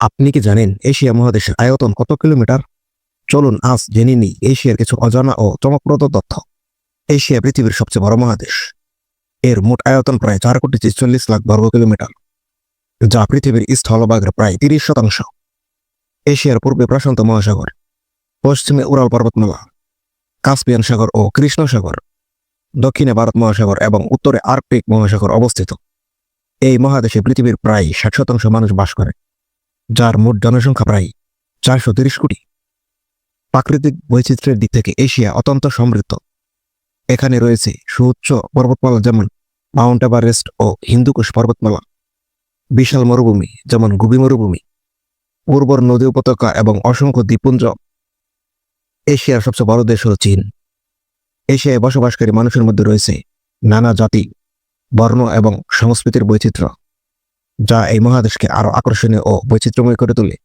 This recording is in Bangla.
আপনি কি জানেন এশিয়া মহাদেশের আয়তন কত কিলোমিটার? চলুন আজ জেনে নিই এশিয়ার কিছু অজানা ও চমকপ্রদ তথ্য। এশিয়া পৃথিবীর সবচেয়ে বড় মহাদেশ। এর মোট আয়তন প্রায় চার কোটি ছেচল্লিশ লাখ বর্গ কিলোমিটার, যা পৃথিবীর স্থলভাগের প্রায় তিরিশ শতাংশ। এশিয়ার পূর্বে প্রশান্ত মহাসাগর, পশ্চিমে উরাল পর্বতমালা, কাস্পিয়ান সাগর ও কৃষ্ণ সাগর, দক্ষিণে ভারত মহাসাগর এবং উত্তরে আর্কটিক মহাসাগর অবস্থিত। এই মহাদেশে পৃথিবীর প্রায় ষাট শতাংশ মানুষ বাস করে। যার মোট জনসংখ্যা প্রায় চারশো তিরিশ কোটি। প্রাকৃতিক বৈচিত্র্যের দিক থেকে এশিয়া অত্যন্ত সমৃদ্ধ। এখানে রয়েছে সুউচ্চ পর্বতমালা যেমন মাউন্ট এভারেস্ট ও হিন্দুকুশ পর্বতমালা, বিশাল মরুভূমি যেমন গুবি মরুভূমি, উর্বর নদী উপত্যকা এবং অসংখ্য দ্বীপপুঞ্জ। এশিয়ার সবচেয়ে বড় দেশ হল চীন। এশিয়ায় বসবাসকারী মানুষের মধ্যে রয়েছে নানা জাতি, বর্ণ এবং সংস্কৃতির বৈচিত্র্য। যা এই মহাদেশকে আরও আকর্ষণীয় ও বৈচিত্র্যময় করে তোলে।